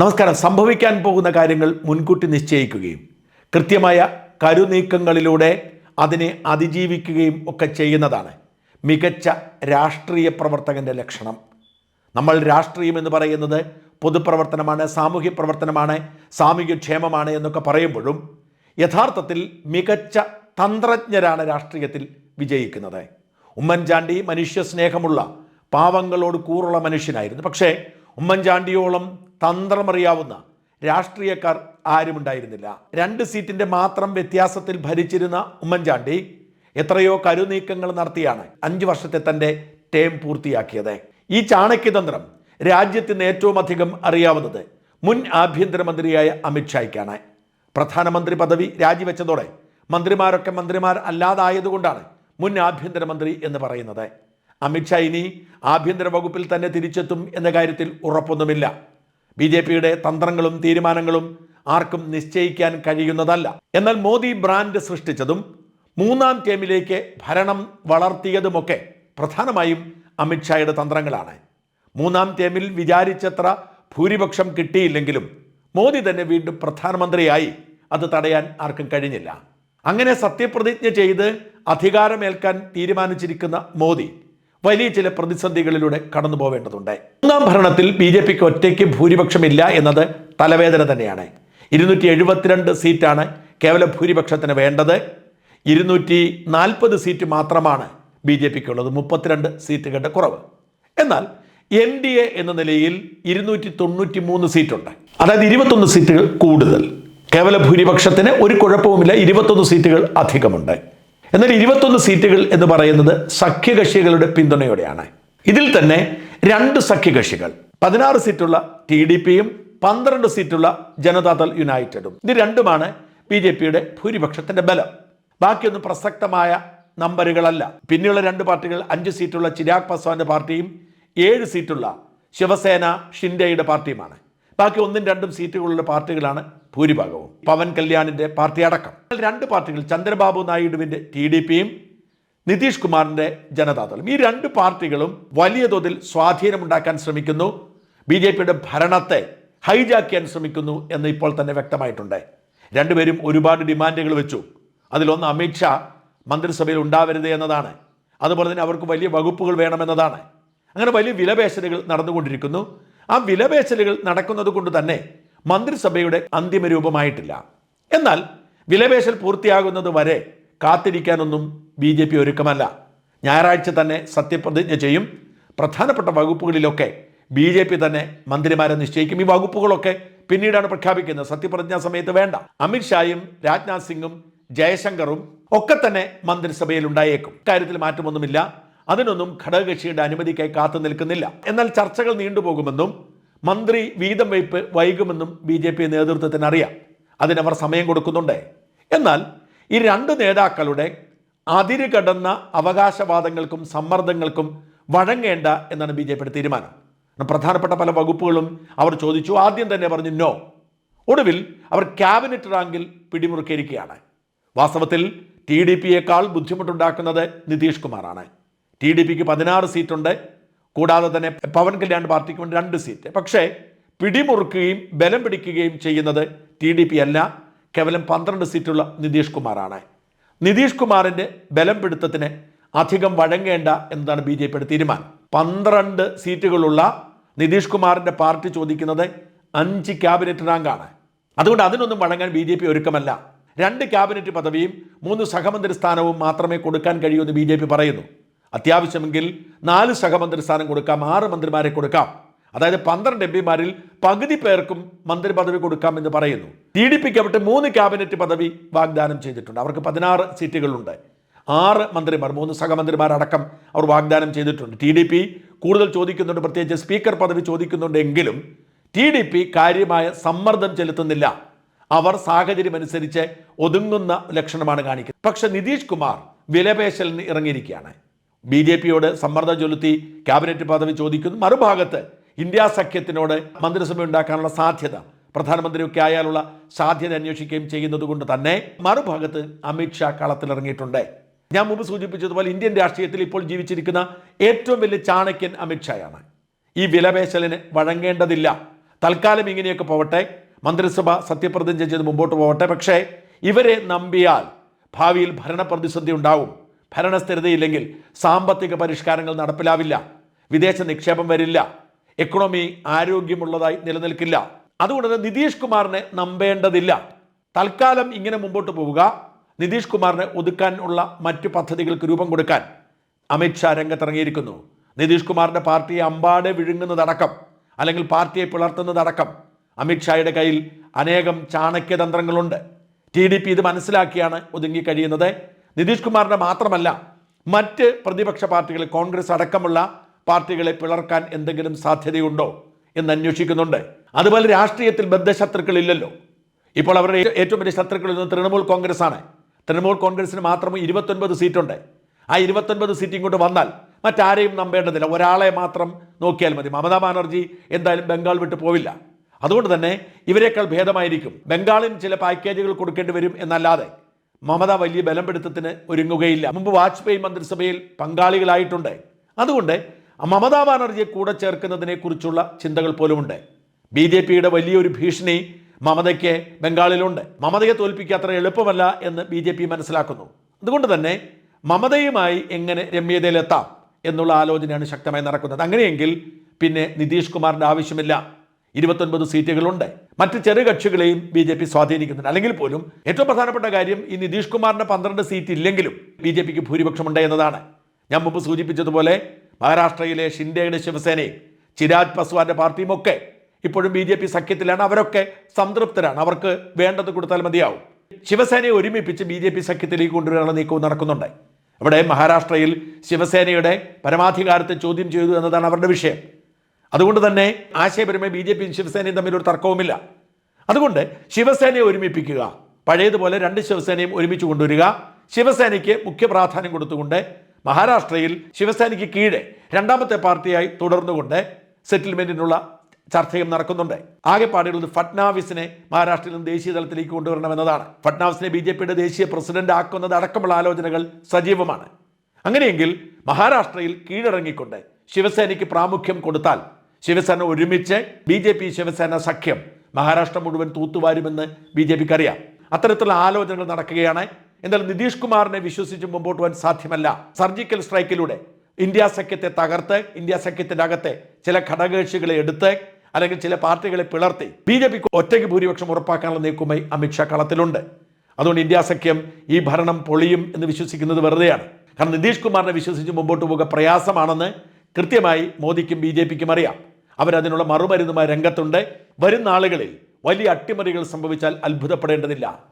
നമസ്കാരം. സംഭവിക്കാൻ പോകുന്ന കാര്യങ്ങൾ മുൻകൂട്ടി നിശ്ചയിക്കുകയും കൃത്യമായ കരുനീക്കങ്ങളിലൂടെ അതിനെ അതിജീവിക്കുകയും ഒക്കെ ചെയ്യുന്നതാണ് മികച്ച രാഷ്ട്രീയ പ്രവർത്തകന്റെ ലക്ഷണം. നമ്മൾ രാഷ്ട്രീയം എന്ന് പറയുന്നത് പൊതുപ്രവർത്തനമാണ് സാമൂഹ്യ പ്രവർത്തനമാണ് സാമൂഹ്യക്ഷേമമാണ് എന്നൊക്കെ പറയുമ്പോഴും യഥാർത്ഥത്തിൽ മികച്ച തന്ത്രജ്ഞരാണ് രാഷ്ട്രീയത്തിൽ വിജയിക്കുന്നത്. ഉമ്മൻചാണ്ടി മനുഷ്യ സ്നേഹമുള്ള പാവങ്ങളോട് കൂറുള്ള മനുഷ്യനായിരുന്നു. പക്ഷേ ഉമ്മൻചാണ്ടിയോളം തന്ത്രമറിയാവുന്ന രാഷ്ട്രീയക്കാർ ആരുമുണ്ടായിരുന്നില്ല. രണ്ട് സീറ്റിന്റെ മാത്രം വ്യത്യാസത്തിൽ ഭരിച്ചിരുന്ന ഉമ്മൻചാണ്ടി എത്രയോ കരുനീക്കങ്ങൾ നടത്തിയാണ് അഞ്ചു വർഷത്തെ തന്റെ ടേം പൂർത്തിയാക്കിയത്. ഈ ചാണക്യതന്ത്രം രാജ്യത്തിന് ഏറ്റവും അധികം അറിയാവുന്നത് മുൻ ആഭ്യന്തരമന്ത്രിയായ അമിത്ഷായ്ക്കാണ് പ്രധാനമന്ത്രി പദവി രാജിവെച്ചതോടെ മന്ത്രിമാരൊക്കെ മന്ത്രിമാർ അല്ലാതായതുകൊണ്ടാണ് മുൻ ആഭ്യന്തരമന്ത്രി എന്ന് പറയുന്നത്. അമിത്ഷാ ഇനി ആഭ്യന്തര വകുപ്പിൽ തന്നെ തിരിച്ചെത്തും എന്ന കാര്യത്തിൽ ഉറപ്പൊന്നുമില്ല. ബി ജെ പിയുടെ തന്ത്രങ്ങളും തീരുമാനങ്ങളും ആർക്കും നിശ്ചയിക്കാൻ കഴിയുന്നതല്ല. എന്നാൽ മോദി ബ്രാൻഡ് സൃഷ്ടിച്ചതും മൂന്നാം ടേമിലേക്ക് ഭരണം വളർത്തിയതുമൊക്കെ പ്രധാനമായും അമിത്ഷായുടെ തന്ത്രങ്ങളാണ്. മൂന്നാം ടേമിൽ വിചാരിച്ചത്ര ഭൂരിപക്ഷം കിട്ടിയില്ലെങ്കിലും മോദി തന്നെ വീണ്ടും പ്രധാനമന്ത്രിയായി അത് തടയാൻ ആർക്കും കഴിഞ്ഞില്ല. അങ്ങനെ സത്യപ്രതിജ്ഞ ചെയ്ത് അധികാരമേൽക്കാൻ തീരുമാനിച്ചിരിക്കുന്ന മോദി വലിയ ചില പ്രതിസന്ധികളിലൂടെ കടന്നു പോവേണ്ടതുണ്ട് ഒന്നാം ഭരണത്തിൽ ബി ജെ പിക്ക് ഒറ്റയ്ക്ക് ഭൂരിപക്ഷമില്ല എന്നത് തലവേദന തന്നെയാണ്. ഇരുന്നൂറ്റി എഴുപത്തിരണ്ട് സീറ്റാണ് കേവല ഭൂരിപക്ഷത്തിന് വേണ്ടത്. ഇരുന്നൂറ്റി നാൽപ്പത് സീറ്റ് മാത്രമാണ് ബി ജെ പിക്ക് ഉള്ളത് മുപ്പത്തിരണ്ട് സീറ്റുകളുടെ കുറവ്. എന്നാൽ എൻ ഡി എ എന്ന നിലയിൽ ഇരുന്നൂറ്റി തൊണ്ണൂറ്റി മൂന്ന് സീറ്റുണ്ട്. അതായത് ഇരുപത്തൊന്ന് സീറ്റുകൾ കൂടുതൽ. കേവല ഭൂരിപക്ഷത്തിന് ഒരു കുഴപ്പവുമില്ല. ഇരുപത്തൊന്ന് സീറ്റുകൾ അധികമുണ്ട്. എന്നാൽ ഇരുപത്തൊന്ന് സീറ്റുകൾ എന്ന് പറയുന്നത് സഖ്യകക്ഷികളുടെ പിന്തുണയോടെയാണ്. ഇതിൽ തന്നെ രണ്ട് സഖ്യകക്ഷികൾ പതിനാറ് സീറ്റുള്ള ടി ഡി പിയും പന്ത്രണ്ട് സീറ്റുള്ള ജനതാദൾ യുണൈറ്റഡും. ഇത് രണ്ടുമാണ് ബി ജെ പിയുടെ ഭൂരിപക്ഷത്തിന്റെ ബലം. ബാക്കിയൊന്നും പ്രസക്തമായ നമ്പറുകളല്ല. പിന്നെയുള്ള രണ്ട് പാർട്ടികൾ അഞ്ച് സീറ്റുള്ള ചിരാഗ് പസ്വാന്റെ പാർട്ടിയും ഏഴ് സീറ്റുള്ള ശിവസേന ഷിൻഡെയുടെ പാർട്ടിയുമാണ്. ബാക്കി ഒന്നും രണ്ടും സീറ്റുകളുള്ള പാർട്ടികളാണ് ഭൂരിഭാഗവും. പവൻ കല്യാണിന്റെ പാർട്ടി അടക്കം. രണ്ട് പാർട്ടികൾ ചന്ദ്രബാബു നായിഡുവിന്റെ ടി ഡി പിയും നിതീഷ് കുമാറിന്റെ ജനതാദളും. ഈ രണ്ട് പാർട്ടികളും വലിയ തോതിൽ സ്വാധീനമുണ്ടാക്കാൻ ശ്രമിക്കുന്നു. ബി ജെ പിയുടെ ഭരണത്തെ ഹൈജാക്ക് ചെയ്യാൻ ശ്രമിക്കുന്നു എന്ന് ഇപ്പോൾ തന്നെ വ്യക്തമായിട്ടുണ്ട്. രണ്ടുപേരും ഒരുപാട് ഡിമാൻഡുകൾ വെച്ചു. അതിലൊന്ന് അമിത്ഷാ മന്ത്രിസഭയിൽ ഉണ്ടാവരുത് എന്നതാണ്. അതുപോലെ തന്നെ അവർക്ക് വലിയ വകുപ്പുകൾ വേണമെന്നതാണ്. അങ്ങനെ വലിയ വിലപേശലുകൾ നടന്നുകൊണ്ടിരിക്കുന്നു. ആ വിലപേശലുകൾ നടക്കുന്നത് കൊണ്ട് തന്നെ മന്ത്രിസഭയുടെ അന്തിമ രൂപമായിട്ടില്ല. എന്നാൽ വിലപേശൽ പൂർത്തിയാകുന്നത് വരെ കാത്തിരിക്കാനൊന്നും ബി ജെ പി ഒരുക്കമല്ല. ഞായറാഴ്ച തന്നെ സത്യപ്രതിജ്ഞ ചെയ്യും. പ്രധാനപ്പെട്ട വകുപ്പുകളിലൊക്കെ ബി ജെ പി തന്നെ മന്ത്രിമാരെ നിശ്ചയിക്കും. ഈ വകുപ്പുകളൊക്കെ പിന്നീടാണ് പ്രഖ്യാപിക്കുന്നത്. സത്യപ്രതിജ്ഞാ സമയത്ത് വേണ്ട. അമിത്ഷായും രാജ്നാഥ് സിംഗും ജയശങ്കറും ഒക്കെ തന്നെ മന്ത്രിസഭയിൽ ഉണ്ടായേക്കും കാര്യത്തിൽ മാറ്റമൊന്നുമില്ല. അതിനൊന്നും ഘടകകക്ഷിയുടെ അനുമതിക്കായി കാത്തു നിൽക്കുന്നില്ല. എന്നാൽ ചർച്ചകൾ നീണ്ടുപോകുമെന്നും മന്ത്രി വീതം വയ്പ് വൈകുമെന്നും ബി ജെ പി നേതൃത്വത്തിന് അറിയാം. അതിനവർ സമയം കൊടുക്കുന്നുണ്ട്. എന്നാൽ ഈ രണ്ട് നേതാക്കളുടെ അതിര് കടന്ന അവകാശവാദങ്ങൾക്കും സമ്മർദ്ദങ്ങൾക്കും വഴങ്ങേണ്ട എന്നാണ് ബി ജെ പിയുടെ തീരുമാനം. പ്രധാനപ്പെട്ട പല വകുപ്പുകളും അവർ ചോദിച്ചു. ആദ്യം തന്നെ പറഞ്ഞു നോ. ഒടുവിൽ അവർ ക്യാബിനറ്റ് റാങ്കിൽ പിടിമുറുക്കിയിരിക്കുകയാണ്. വാസ്തവത്തിൽ ടി ഡി പിയേക്കാൾ ബുദ്ധിമുട്ടുണ്ടാക്കുന്നത് നിതീഷ് കുമാറാണ്. ടി ഡി പിക്ക് പതിനാറ് സീറ്റുണ്ട്. കൂടാതെ തന്നെ പവൻ കല്യാൺ പാർട്ടിക്ക് വേണ്ടി രണ്ട് സീറ്റ്. പക്ഷേ പിടിമുറുക്കുകയും ബലം പിടിക്കുകയും ചെയ്യുന്നത് ടി ഡി പി അല്ല. കേവലം പന്ത്രണ്ട് സീറ്റുള്ള നിതീഷ് കുമാറാണ്. നിതീഷ് കുമാറിന്റെ ബലം പിടുത്തത്തിന് അധികം വഴങ്ങേണ്ട എന്നതാണ് ബി ജെ പിയുടെ തീരുമാനം. പന്ത്രണ്ട് സീറ്റുകളുള്ള നിതീഷ് കുമാറിന്റെ പാർട്ടി ചോദിക്കുന്നത് അഞ്ച് ക്യാബിനറ്റ് റാങ്കാണ്. അതുകൊണ്ട് അതിനൊന്നും വഴങ്ങാൻ ബി ജെ പി ഒരുക്കമല്ല. രണ്ട് ക്യാബിനറ്റ് പദവിയും മൂന്ന് സഹമന്ത്രി സ്ഥാനവും മാത്രമേ കൊടുക്കാൻ കഴിയൂ എന്ന് ബി ജെ പി പറയുന്നു. അത്യാവശ്യമെങ്കിൽ നാല് സഹമന്ത്രി സ്ഥാനം കൊടുക്കാം ആറ് മന്ത്രിമാരെ കൊടുക്കാം. അതായത് പന്ത്രണ്ട് എം പിമാരിൽ പകുതി പേർക്കും മന്ത്രി പദവി കൊടുക്കാം എന്ന് പറയുന്നു. ടി ഡി പിക്ക് അവിടെ മൂന്ന് ക്യാബിനറ്റ് പദവി വാഗ്ദാനം ചെയ്തിട്ടുണ്ട്. അവർക്ക് പതിനാറ് സീറ്റുകളുണ്ട്. ആറ് മന്ത്രിമാർ മൂന്ന് സഹമന്ത്രിമാരടക്കം അവർ വാഗ്ദാനം ചെയ്തിട്ടുണ്ട്. ടി ഡി പി കൂടുതൽ ചോദിക്കുന്നുണ്ട് പ്രത്യേകിച്ച് സ്പീക്കർ പദവി ചോദിക്കുന്നുണ്ടെങ്കിലും ടി ഡി പി കാര്യമായ സമ്മർദ്ദം ചെലുത്തുന്നില്ല. അവർ സാഹചര്യം അനുസരിച്ച് ഒതുങ്ങുന്ന ലക്ഷണമാണ് കാണിക്കുന്നത്. പക്ഷെ നിതീഷ് കുമാർ വിലപേശലിന് ഇറങ്ങിയിരിക്കുകയാണ്. ബി ജെ പിയോട് സമ്മർദ്ദം ചൊലുത്തി ക്യാബിനറ്റ് പദവി ചോദിക്കുന്നു. മറുഭാഗത്ത് ഇന്ത്യ സഖ്യത്തിനോട് മന്ത്രിസഭ ഉണ്ടാക്കാനുള്ള സാധ്യത പ്രധാനമന്ത്രിയൊക്കെ ആയാലുള്ള സാധ്യത അന്വേഷിക്കുകയും ചെയ്യുന്നത് കൊണ്ട് തന്നെ മറുഭാഗത്ത് അമിത്ഷാ കളത്തിലിറങ്ങിയിട്ടുണ്ട്. ഞാൻ മുമ്പ് സൂചിപ്പിച്ചതുപോലെ ഇന്ത്യൻ രാഷ്ട്രീയത്തിൽ ഇപ്പോൾ ജീവിച്ചിരിക്കുന്ന ഏറ്റവും വലിയ ചാണക്യൻ അമിത്ഷായാണ് ഈ വിലപേശലിന് വഴങ്ങേണ്ടതില്ല. തൽക്കാലം ഇങ്ങനെയൊക്കെ പോവട്ടെ. മന്ത്രിസഭ സത്യപ്രതിജ്ഞ ചെയ്ത് മുമ്പോട്ട് പോവട്ടെ. പക്ഷേ ഇവരെ നമ്പിയാൽ ഭാവിയിൽ ഭരണപ്രതിസന്ധി ഉണ്ടാവും. ഭരണസ്ഥിരതയില്ലെങ്കിൽ സാമ്പത്തിക പരിഷ്കാരങ്ങൾ നടപ്പിലാവില്ല. വിദേശ നിക്ഷേപം വരില്ല. എക്കണോമി ആരോഗ്യമുള്ളതായി നിലനിൽക്കില്ല. അതുകൊണ്ട് തന്നെ നിതീഷ് കുമാറിനെ നമ്പേണ്ടതില്ല. തൽക്കാലം ഇങ്ങനെ മുമ്പോട്ട് പോവുക. നിതീഷ് കുമാറിനെ ഒതുക്കാൻ ഉള്ള മറ്റു പദ്ധതികൾക്ക് രൂപം കൊടുക്കാൻ അമിത്ഷാ രംഗത്തിറങ്ങിയിരിക്കുന്നു. നിതീഷ് കുമാറിന്റെ പാർട്ടിയെ അമ്പാടെ വിഴുങ്ങുന്നതടക്കം അല്ലെങ്കിൽ പാർട്ടിയെ പിളർത്തുന്നതടക്കം അമിത്ഷായുടെ കയ്യിൽ അനേകം ചാണക്യതന്ത്രങ്ങളുണ്ട്. ടി ഡി പി ഇത് മനസ്സിലാക്കിയാണ് ഒതുങ്ങി കഴിയുന്നത്. നിതീഷ് കുമാറിന്റെ മാത്രമല്ല മറ്റ് പ്രതിപക്ഷ പാർട്ടികളെ കോൺഗ്രസ് അടക്കമുള്ള പാർട്ടികളെ പിളർക്കാൻ എന്തെങ്കിലും സാധ്യതയുണ്ടോ എന്ന് അന്വേഷിക്കുന്നുണ്ട്. അതുപോലെ രാഷ്ട്രീയത്തിൽ ബദ്ധശത്രുക്കളില്ലല്ലോ. ഇപ്പോൾ അവരുടെ ഏറ്റവും വലിയ ശത്രുക്കളിൽ നിന്ന് തൃണമൂൽ കോൺഗ്രസ് ആണ് തൃണമൂൽ കോൺഗ്രസിന് മാത്രം ഇരുപത്തൊൻപത് സീറ്റുണ്ട്. ആ ഇരുപത്തൊൻപത് സീറ്റ് ഇങ്ങോട്ട് വന്നാൽ മറ്റാരെയും നമ്പേണ്ടതില്ല. ഒരാളെ മാത്രം നോക്കിയാൽ മതി. മമതാ ബാനർജി എന്തായാലും ബംഗാൾ വിട്ട് പോവില്ല. അതുകൊണ്ട് തന്നെ ഇവരെക്കാൾ ഭേദമായിരിക്കും. ബംഗാളിന് ചില പാക്കേജുകൾ കൊടുക്കേണ്ടി വരും എന്നല്ലാതെ മമത വലിയ ബലപ്പെടുത്തത്തിന് ഒരുങ്ങുകയില്ല. മുമ്പ് വാജ്പേയി മന്ത്രിസഭയിൽ പങ്കാളികളായിട്ടുണ്ട്. അതുകൊണ്ട് മമതാ ബാനർജിയെ കൂടെ ചേർക്കുന്നതിനെ കുറിച്ചുള്ള ചിന്തകൾ പോലുമുണ്ട്. ബി ജെ പിയുടെ വലിയൊരു ഭീഷണി മമതയ്ക്ക് ബംഗാളിലുണ്ട്. മമതയെ തോൽപ്പിക്കുക അത്ര എളുപ്പമല്ല എന്ന് ബി ജെ പി മനസ്സിലാക്കുന്നു. അതുകൊണ്ട് തന്നെ മമതയുമായി എങ്ങനെ രമ്യതയിലെത്താം എന്നുള്ള ആലോചനയാണ് ശക്തമായി നടക്കുന്നത്. അങ്ങനെയെങ്കിൽ പിന്നെ നിതീഷ് കുമാറിന്റെ ആവശ്യമില്ല. ഇരുപത്തൊൻപത് സീറ്റുകളുണ്ട്. മറ്റ് ചെറു കക്ഷികളെയും ബി ജെ പി സ്വാധീനിക്കുന്നുണ്ട്. അല്ലെങ്കിൽ പോലും ഏറ്റവും പ്രധാനപ്പെട്ട കാര്യം ഈ നിതീഷ് കുമാറിന്റെ പന്ത്രണ്ട് സീറ്റ് ഇല്ലെങ്കിലും ബി ജെ പിക്ക് ഭൂരിപക്ഷമുണ്ട് എന്നതാണ്. ഞാൻ മുമ്പ് സൂചിപ്പിച്ചതുപോലെ മഹാരാഷ്ട്രയിലെ ഷിൻഡെയുടെ ശിവസേനയും ചിരാജ് പസ്വാന്റെ പാർട്ടിയും ഒക്കെ ഇപ്പോഴും ബി ജെ പി സഖ്യത്തിലാണ്. അവരൊക്കെ സംതൃപ്തരാണ്. അവർക്ക് വേണ്ടത് കൊടുത്താൽ മതിയാവും. ശിവസേനയെ ഒരുമിപ്പിച്ച് ബി ജെ പി സഖ്യത്തിലേക്ക് കൊണ്ടുവരാനുള്ള നീക്കവും നടക്കുന്നുണ്ട്. അവിടെ മഹാരാഷ്ട്രയിൽ ശിവസേനയുടെ പരമാധികാരത്തെ ചോദ്യം ചെയ്തു എന്നതാണ് അവരുടെ വിഷയം. അതുകൊണ്ട് തന്നെ ആശയപരമായി ബി ജെ പിയും ശിവസേനയും തമ്മിൽ ഒരു തർക്കവുമില്ല. അതുകൊണ്ട് ശിവസേനയെ ഒരുമിപ്പിക്കുക. പഴയതുപോലെ രണ്ട് ശിവസേനയും ഒരുമിച്ച് കൊണ്ടുവരിക. ശിവസേനയ്ക്ക് മുഖ്യ പ്രാധാന്യം കൊടുത്തുകൊണ്ട് മഹാരാഷ്ട്രയിൽ ശിവസേനയ്ക്ക് കീഴെ രണ്ടാമത്തെ പാർട്ടിയായി തുടർന്നുകൊണ്ട് സെറ്റിൽമെന്റിനുള്ള ചർച്ചയും നടക്കുന്നുണ്ട്. ആകെ പാടുള്ളത് ഫട്നാവിസിനെ മഹാരാഷ്ട്രയിൽ നിന്ന് ദേശീയ തലത്തിലേക്ക് കൊണ്ടുവരണമെന്നതാണ്. ഫട്നാവിസിനെ ബി ജെ പിയുടെ ദേശീയ പ്രസിഡന്റ് ആക്കുന്നത് അടക്കമുള്ള ആലോചനകൾ സജീവമാണ്. അങ്ങനെയെങ്കിൽ മഹാരാഷ്ട്രയിൽ കീഴടങ്ങിക്കൊണ്ട് ശിവസേനയ്ക്ക് പ്രാമുഖ്യം കൊടുത്താൽ ശിവസേന ഒരുമിച്ച് ബി ജെ പി ശിവസേന സഖ്യം. മഹാരാഷ്ട്ര മുഴുവൻ തൂത്തുവാരുമെന്ന് ബി ജെ പിക്ക് അറിയാം അത്തരത്തിലുള്ള ആലോചനകൾ നടക്കുകയാണ്. എന്നാൽ നിതീഷ് കുമാറിനെ വിശ്വസിച്ച് മുമ്പോട്ട് പോകാൻ സാധ്യമല്ല. സർജിക്കൽ സ്ട്രൈക്കിലൂടെ ഇന്ത്യ സഖ്യത്തെ തകർത്ത് ഇന്ത്യ സഖ്യത്തിന്റെ അകത്തെ ചില ഘടകകക്ഷികളെ എടുത്ത് അല്ലെങ്കിൽ ചില പാർട്ടികളെ പിളർത്തി ബി ജെ പിക്ക് ഒറ്റയ്ക്ക് ഭൂരിപക്ഷം ഉറപ്പാക്കാനുള്ള നീക്കുമായി അമിത്ഷാ കളത്തിലുണ്ട്. അതുകൊണ്ട് ഇന്ത്യ സഖ്യം ഈ ഭരണം പൊളിയും എന്ന് വിശ്വസിക്കുന്നത് വെറുതെയാണ്. കാരണം നിതീഷ് കുമാറിനെ വിശ്വസിച്ച് മുമ്പോട്ട് പോകുക പ്രയാസമാണെന്ന് കൃത്യമായി മോദിക്കും ബി ജെ പിക്കും അറിയാം. അവരതിനുള്ള മറുമരുന്നുമായി രംഗത്തുണ്ട്. വരും നാളുകളിൽ വലിയ അട്ടിമറികൾ സംഭവിച്ചാൽ അത്ഭുതപ്പെടേണ്ടതില്ല.